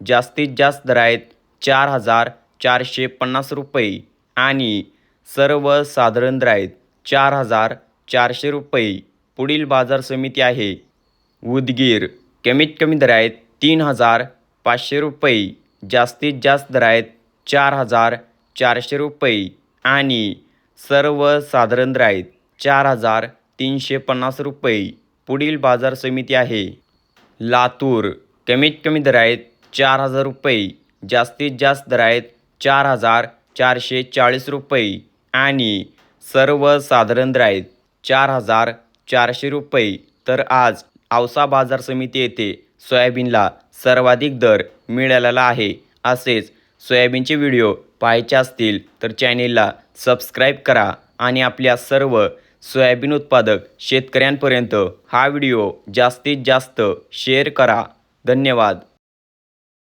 जास्तीत जास्त दर आहेत चार हजार चारशे पन्नास रुपये आणि सर्वसाधारण दर आहेत चार हजार चारशे रुपये पुढील बाजार समिती आहे. उदगीर कमीत कमी दर आहेत तीन हजार पाचशे रुपये जास्तीत जास्त दर आहेत चार हजार चारशे रुपये आणि सर्वसाधारण दर आहेत चार हजार तीनशे पन्नास रुपये पुढील बाजार समिती आहे. लातूर कमीत कमी दर आहेत चार हजार रुपये. जास्तीत जास्त दर आहेत चार हजार चारशे चाळीस रुपये. आणि सर्वसाधारण दर आहेत चार हजार चारशे रुपये. तर आज औसा बाजार समिती येथे सोयाबीनला सर्वाधिक दर मिळालेला आहे. असेच सोयाबीनचे व्हिडिओ पाहायचे असतील तर चॅनेलला सबस्क्राईब करा आणि आपल्या सर्व सोयाबीन उत्पादक शेतकऱ्यांपर्यंत हा व्हिडिओ जास्तीत जास्त शेअर करा. धन्यवाद.